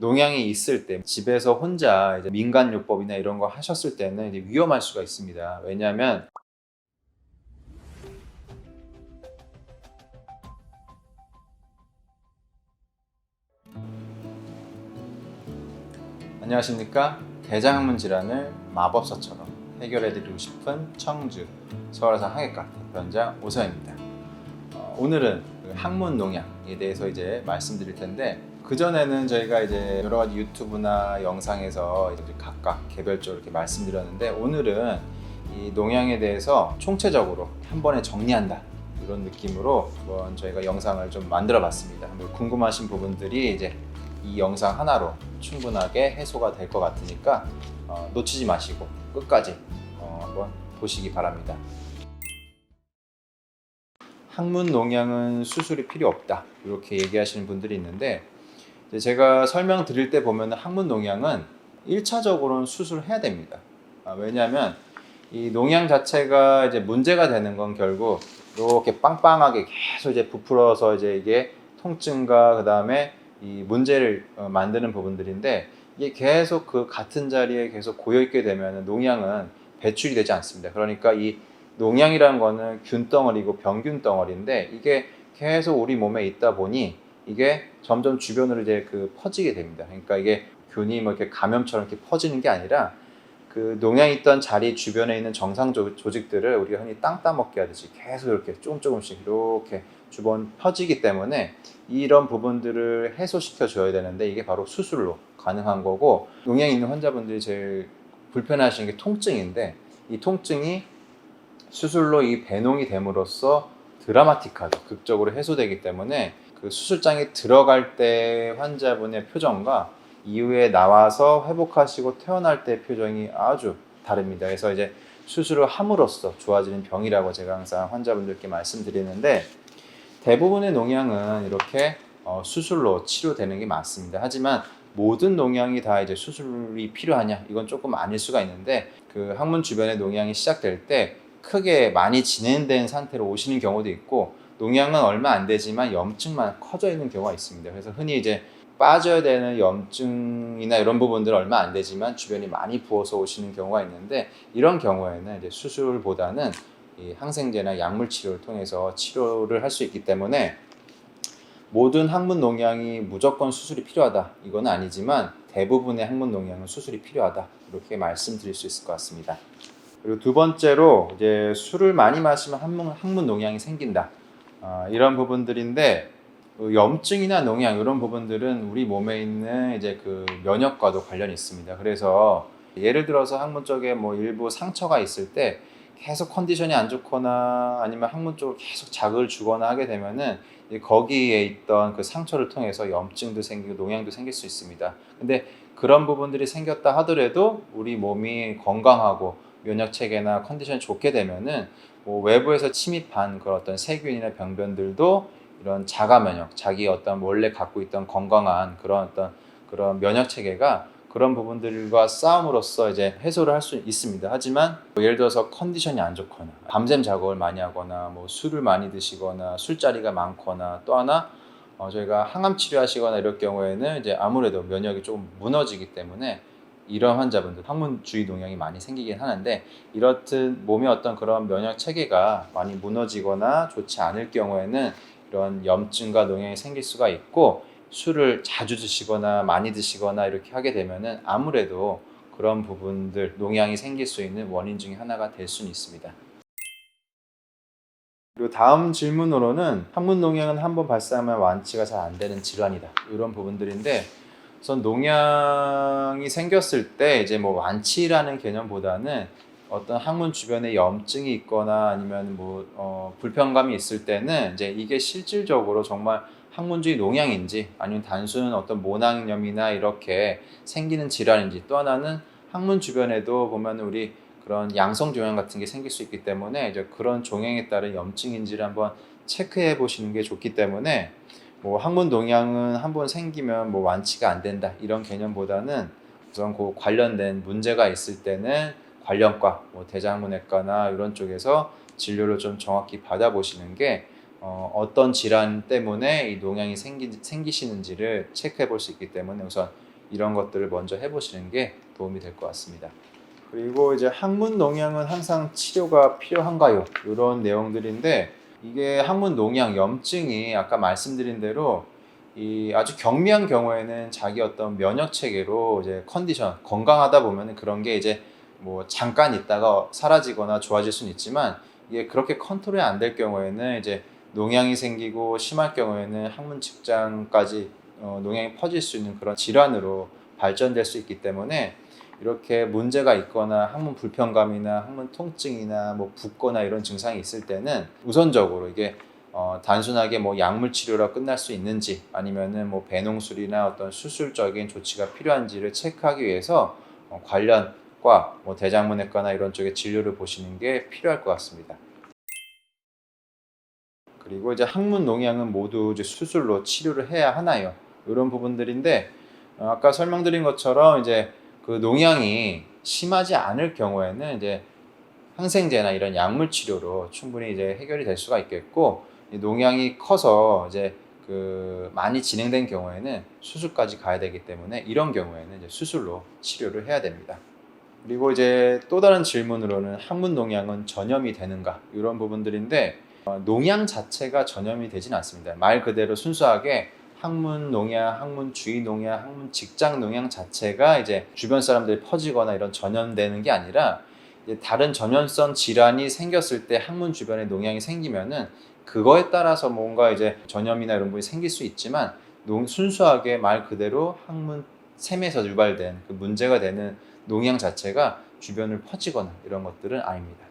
농양이 있을 때 집에서 혼자 이제 민간요법이나 이런 거 하셨을 때는 이제 위험할 수가 있습니다. 왜냐하면 안녕하십니까 대장학문 질환을 마법사처럼 해결해드리고 싶은 청주 서울아산 항해과 대표원장 오서입니다. 어, 오늘은 그 항문 농약에 대해서 이제 말씀드릴 텐데 그 전에는 저희가 이제 여러 가지 유튜브나 영상에서 각각 개별적으로 이렇게 말씀드렸는데 오늘은 이 농양에 대해서 총체적으로 한 번에 정리한다 이런 느낌으로 한번 저희가 영상을 좀 만들어 봤습니다. 한번 궁금하신 부분들이 이제 이 영상 하나로 충분하게 해소가 될 것 같으니까 어, 놓치지 마시고 끝까지 어, 한번 보시기 바랍니다. 항문 농양은 수술이 필요 없다 이렇게 얘기하시는 분들이 있는데 이 제 제가 설명드릴 때 보면 항문 농양은 1차적으로는 수술해야 됩니다. 아, 왜냐하면 이 농양 자체가 이제 문제가 되는 건 결국 이렇게 빵빵하게 계속 이제 부풀어서 이제 이게 통증과 그 다음에 이 문제를 어, 만드는 부분들인데 이게 계속 그 같은 자리에 계속 고여 있게 되면 농양은 배출이 되지 않습니다. 그러니까 이 농양이라는 거는 균 덩어리고 병균 덩어리인데 이게 계속 우리 몸에 있다 보니 이게 점점 주변으로 이제 그 퍼지게 됩니다. 그러니까 이게 균이 뭐 이렇게 감염처럼 이렇게 퍼지는 게 아니라 그 농양이 있던 자리 주변에 있는 정상 조- 조직들을 우리가 흔히 땅 따먹게 하듯이 계속 이렇게 조금 조금씩 이렇게 주변 퍼지기 때문에 이런 부분들을 해소시켜 줘야 되는데 이게 바로 수술로 가능한 거고 농양이 있는 환자분들이 제일 불편하시는 게 통증인데 이 통증이 수술로 이 배농이 됨으로써 드라마틱하게 극적으로 해소되기 때문에 그 수술장에 들어갈 때 환자분의 표정과 이후에 나와서 회복하시고 퇴원할 때 표정이 아주 다릅니다. 그래서 이제 수술을 함으로써 좋아지는 병이라고 제가 항상 환자분들께 말씀드리는데 대부분의 농양은 이렇게 어, 수술로 치료되는 게 맞습니다. 하지만 모든 농양이 다 이제 수술이 필요하냐? 이건 조금 아닐 수가 있는데 그 항문 주변에 농양이 시작될 때 크게 많이 진행된 상태로 오시는 경우도 있고 농양은 얼마 안 되지만 염증만 커져 있는 경우가 있습니다. 그래서 흔히 이제 빠져야 되는 염증이나 이런 부분들 얼마 안 되지만 주변이 많이 부어서 오시는 경우가 있는데 이런 경우에는 이제 수술보다는 이 항생제나 약물 치료를 통해서 치료를 할 수 있기 때문에 모든 항문 농양이 무조건 수술이 필요하다 이건 아니지만 대부분의 항문 농양은 수술이 필요하다 이렇게 말씀드릴 수 있을 것 같습니다. 그리고 두 번째로 이제 술을 많이 마시면 항문, 항문 농양이 생긴다 아, 이런 부분들인데 그 염증이나 농양 이런 부분들은 우리 몸에 있는 이제 그 면역과도 관련이 있습니다. 그래서 예를 들어서 항문 쪽에 뭐 일부 상처가 있을 때 계속 컨디션이 안 좋거나 아니면 항문 쪽으로 계속 자극을 주거나 하게 되면은 거기에 있던 그 상처를 통해서 염증도 생기고 농양도 생길 수 있습니다. 근데 그런 부분들이 생겼다 하더라도 우리 몸이 건강하고 면역 체계나 컨디션이 좋게 되면은 뭐 외부에서 침입한 그런 어떤 세균이나 병변들도 이런 자가 면역, 자기 어떤 원래 갖고 있던 건강한 그런 어떤 그런 면역 체계가 그런 부분들과 싸움으로써 이제 해소를 할 수 있습니다. 하지만 뭐 예를 들어서 컨디션이 안 좋거나 밤샘 작업을 많이 하거나 뭐 술을 많이 드시거나 술자리가 많거나 또 하나 어, 저희가 항암 치료하시거나 이럴 경우에는 이제 아무래도 면역이 조금 무너지기 때문에 이런 환자분들 항문 주위 농양이 많이 생기긴 하는데 이렇듯 몸의 어떤 그런 면역 체계가 많이 무너지거나 좋지 않을 경우에는 이런 염증과 농양이 생길 수가 있고 술을 자주 드시거나 많이 드시거나 이렇게 하게 되면은 아무래도 그런 부분들 농양이 생길 수 있는 원인 중에 하나가 될 수는 있습니다. 그리고 다음 질문으로는 항문 농양은 한 번 발생하면 완치가 잘 안 되는 질환이다 이런 부분들인데 우선 농양이 생겼을 때 이제 뭐 완치라는 개념보다는 어떤 항문 주변에 염증이 있거나 아니면 뭐 어, 불편감이 있을 때는 이제 이게 실질적으로 정말 항문주의 농양인지 아니면 단순 어떤 모낭염이나 이렇게 생기는 질환인지 또 하나는 항문 주변에도 보면 우리 그런 양성 종양 같은 게 생길 수 있기 때문에 이제 그런 종양에 따른 염증인지를 한번 체크해 보시는 게 좋기 때문에 뭐 항문 농양은 한 번 생기면 뭐 완치가 안 된다 이런 개념보다는 우선 그 관련된 문제가 있을 때는 관련과 뭐 대장문외과나 이런 쪽에서 진료를 좀 정확히 받아보시는 게 어, 어떤 질환 때문에 이 농양이 생기, 생기시는지를 체크해 볼 수 있기 때문에 우선 이런 것들을 먼저 해보시는 게 도움이 될 것 같습니다. 그리고 이제 항문 농양은 항상 치료가 필요한가요? 이런 내용들인데 이게 항문 농양 염증이 아까 말씀드린 대로 이 아주 경미한 경우에는 자기 어떤 면역 체계로 이제 컨디션 건강하다 보면 그런 게 이제 뭐 잠깐 있다가 사라지거나 좋아질 수는 있지만 이게 그렇게 컨트롤이 안 될 경우에는 이제 농양이 생기고 심할 경우에는 항문 측장까지 어, 농양이 퍼질 수 있는 그런 질환으로 발전될 수 있기 때문에 이렇게 문제가 있거나 항문 불편감이나 항문 통증이나 뭐 붓거나 이런 증상이 있을 때는 우선적으로 이게 어, 단순하게 뭐 약물 치료로 끝날 수 있는지 아니면은 뭐 배농술이나 어떤 수술적인 조치가 필요한지를 체크하기 위해서 어, 관련 과 뭐 대장문외과나 이런 쪽에 진료를 보시는 게 필요할 것 같습니다. 그리고 이제 항문 농양은 모두 이제 수술로 치료를 해야 하나요? 이런 부분들인데 어, 아까 설명드린 것처럼 이제 그 농양이 심하지 않을 경우에는 이제 항생제나 이런 약물 치료로 충분히 이제 해결이 될 수가 있겠고 이 농양이 커서 이제 그 많이 진행된 경우에는 수술까지 가야 되기 때문에 이런 경우에는 이제 수술로 치료를 해야 됩니다. 그리고 이제 또 다른 질문으로는 항문 농양은 전염이 되는가 이런 부분들인데 어, 농양 자체가 전염이 되진 않습니다. 말 그대로 순수하게 항문 농양, 항문 주위 농양, 항문 직장 농양 자체가 이제 주변 사람들이 퍼지거나 이런 전염되는 게 아니라 다른 전염성 질환이 생겼을 때 항문 주변에 농양이 생기면은 그거에 따라서 뭔가 이제 전염이나 이런 부분이 생길 수 있지만 농, 순수하게 말 그대로 항문 샘에서 유발된 그 문제가 되는 농양 자체가 주변을 퍼지거나 이런 것들은 아닙니다.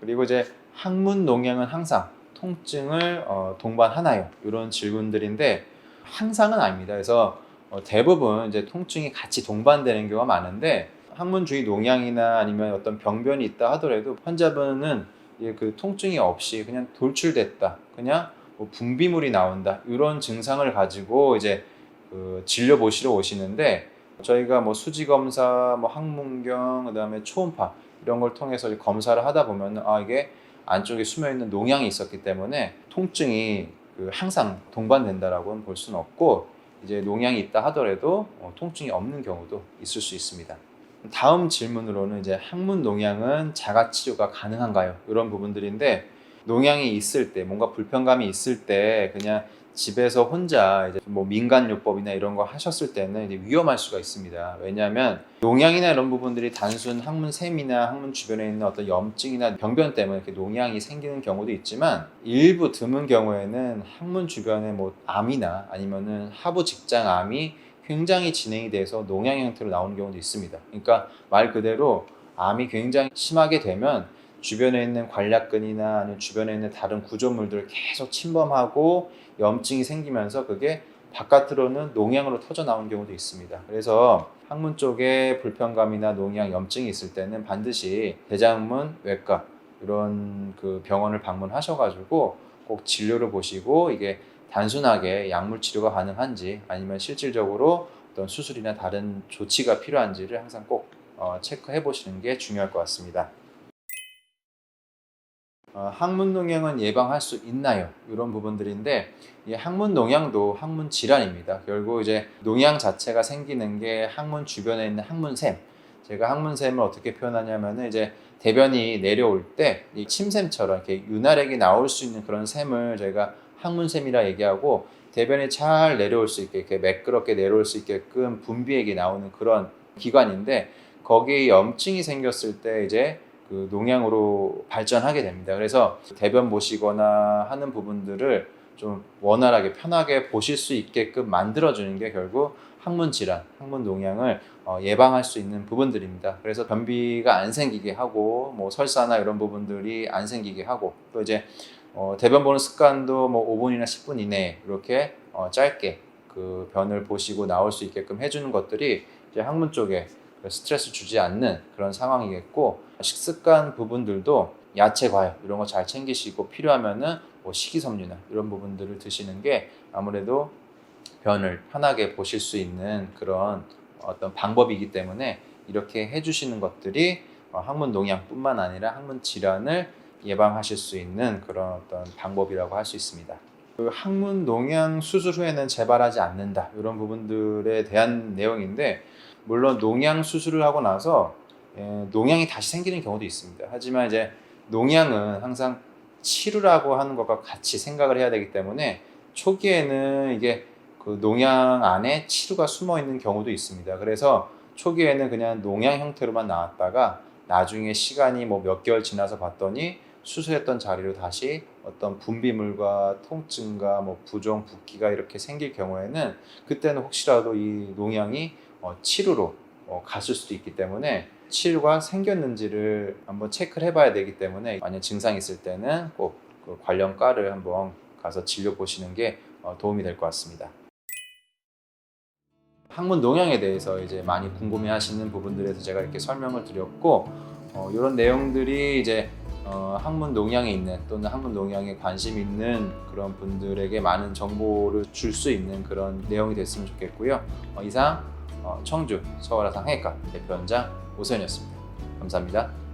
그리고 이제 항문 농양은 항상 통증을 어, 동반하나요? 이런 질문들인데 항상은 아닙니다. 그래서 어, 대부분 이제 통증이 같이 동반되는 경우가 많은데 항문 주위 농양이나 아니면 어떤 병변이 있다 하더라도 환자분은 이게 그 통증이 없이 그냥 돌출됐다, 그냥 뭐 분비물이 나온다 이런 증상을 가지고 이제 그 진료 보시러 오시는데 저희가 뭐 수지 검사, 뭐 항문경, 그다음에 초음파 이런 걸 통해서 검사를 하다 보면 아 이게 안쪽에 숨어 있는 농양이 있었기 때문에 통증이 그 항상 동반된다라고는 볼 수는 없고 이제 농양이 있다 하더라도 어, 통증이 없는 경우도 있을 수 있습니다. 다음 질문으로는 이제 항문 농양은 자가 치료가 가능한가요? 이런 부분들인데 농양이 있을 때 뭔가 불편감이 있을 때 그냥 집에서 혼자 이제 뭐 민간요법이나 이런 거 하셨을 때는 이제 위험할 수가 있습니다. 왜냐하면 농양이나 이런 부분들이 단순 항문 샘이나 항문 주변에 있는 어떤 염증이나 병변 때문에 이렇게 농양이 생기는 경우도 있지만 일부 드문 경우에는 항문 주변에 뭐 암이나 아니면은 하부 직장 암이 굉장히 진행이 돼서 농양 형태로 나오는 경우도 있습니다. 그러니까 말 그대로 암이 굉장히 심하게 되면 주변에 있는 관략근이나 아니면 주변에 있는 다른 구조물들을 계속 침범하고 염증이 생기면서 그게 바깥으로는 농양으로 터져 나온 경우도 있습니다. 그래서 항문 쪽에 불편감이나 농양, 염증이 있을 때는 반드시 대장문 외과 이런 그 병원을 방문하셔가지고 꼭 진료를 보시고 이게 단순하게 약물 치료가 가능한지 아니면 실질적으로 어떤 수술이나 다른 조치가 필요한지를 항상 꼭 어, 체크해 보시는 게 중요할 것 같습니다. 어, 항문 농양은 예방할 수 있나요? 이런 부분들인데 이 항문 농양도 항문 질환입니다. 결국 이제 농양 자체가 생기는 게 항문 주변에 있는 항문샘. 제가 항문샘을 어떻게 표현하냐면은 이제 대변이 내려올 때 이 침샘처럼 이렇게 윤활액이 나올 수 있는 그런 샘을 저희가 항문샘이라 얘기하고 대변이 잘 내려올 수 있게 이렇게 매끄럽게 내려올 수 있게끔 분비액이 나오는 그런 기관인데 거기에 염증이 생겼을 때 이제 그 농양으로 발전하게 됩니다. 그래서 대변 보시거나 하는 부분들을 좀 원활하게 편하게 보실 수 있게끔 만들어주는 게 결국 항문 질환, 항문 농양을 어, 예방할 수 있는 부분들입니다. 그래서 변비가 안 생기게 하고 뭐 설사나 이런 부분들이 안 생기게 하고 또 이제 어, 대변 보는 습관도 뭐 5분이나 10분 이내에 이렇게 어, 짧게 그 변을 보시고 나올 수 있게끔 해주는 것들이 이제 항문 쪽에 스트레스 주지 않는 그런 상황이겠고 식습관 부분들도 야채 과일 이런 거 잘 챙기시고 필요하면은 뭐 식이섬유나 이런 부분들을 드시는 게 아무래도 변을 편하게 보실 수 있는 그런 어떤 방법이기 때문에 이렇게 해주시는 것들이 어, 항문 농양뿐만 아니라 항문 질환을 예방하실 수 있는 그런 어떤 방법이라고 할 수 있습니다. 그 항문 농양 수술 후에는 재발하지 않는다 이런 부분들에 대한 내용인데 물론 농양 수술을 하고 나서 예, 농양이 다시 생기는 경우도 있습니다. 하지만 이제 농양은 항상 치료라고 하는 것과 같이 생각을 해야 되기 때문에 초기에는 이게 그 농양 안에 치료가 숨어 있는 경우도 있습니다. 그래서 초기에는 그냥 농양 형태로만 나왔다가 나중에 시간이 뭐 몇 개월 지나서 봤더니 수술했던 자리로 다시 어떤 분비물과 통증과 뭐 부종, 붓기가 이렇게 생길 경우에는 그때는 혹시라도 이 농양이 어, 치료로 어, 갔을 수도 있기 때문에 치료가 생겼는지를 한번 체크를 해봐야 되기 때문에 만약 증상이 있을 때는 꼭 그 관련 과를 한번 가서 진료 보시는 게 어, 도움이 될 것 같습니다. 항문 농양에 대해서 이제 많이 궁금해하시는 부분들에 대해서 제가 이렇게 설명을 드렸고 어, 이런 내용들이 이제 어, 항문 농양에 있는 또는 항문 농양에 관심 있는 그런 분들에게 많은 정보를 줄 수 있는 그런 내용이 됐으면 좋겠고요. 어, 이상 어, 청주 서울아상해과 대표원장 오선이었습니다. 감사합니다.